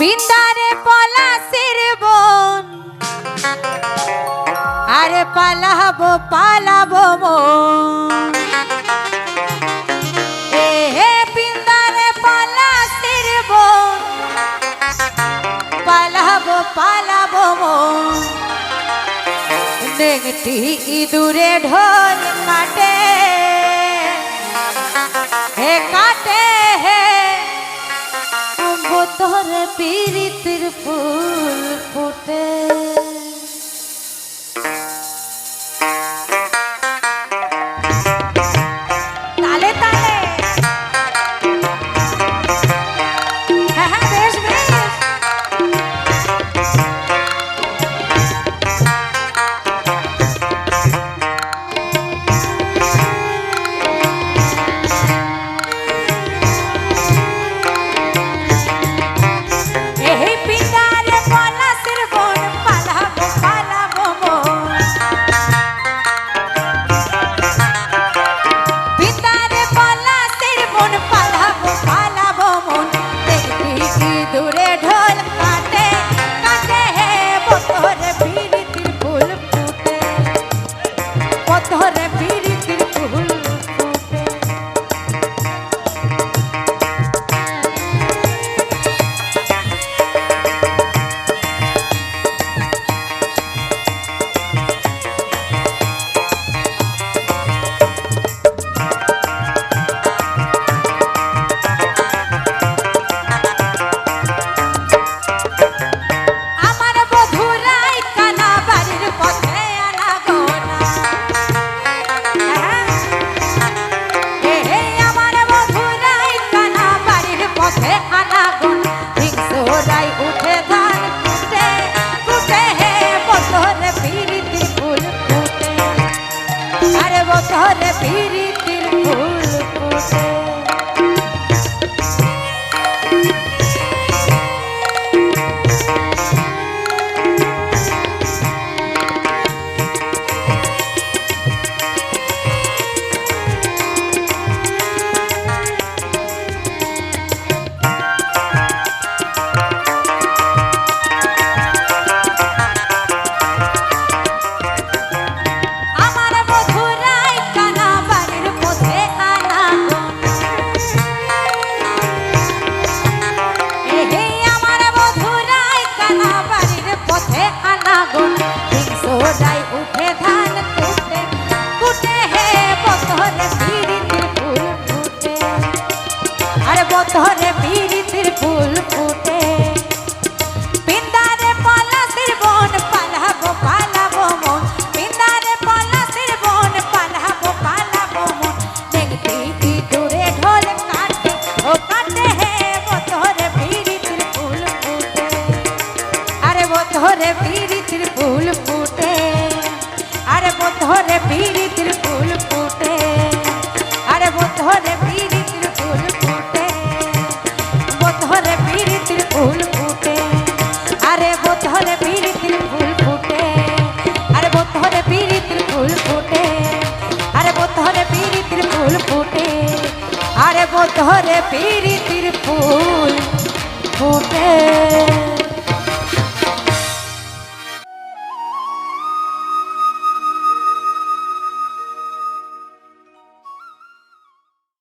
বিন্দারে পলাশির বন। আরে পালাবো পালাবো মন। এ ইঁদুরে ঢোল কাটে। হে কাটে হে তোর পীড়িতির ফুল ফুটে। পথে আনা গুন হিংসরাই উঠে ধান আরে বছরে পিড়িতির ফুল বতরে পিরিতির ফুল ফুটে, আরে বতরে পিরিতির ফুল ফুটে, আরে বতরে পিরিতির ফুল ফুটে বতরে পিরিতির ফুল ফুটে, আরে বতরে পিরিতির ফুল ফুটে, আরে বতরে পিরিতির ফুল ফুটে, আরে বতরে পিরিতির ফুল ফুটে, আরে বতরে পিরিতির ফুল ফুটে।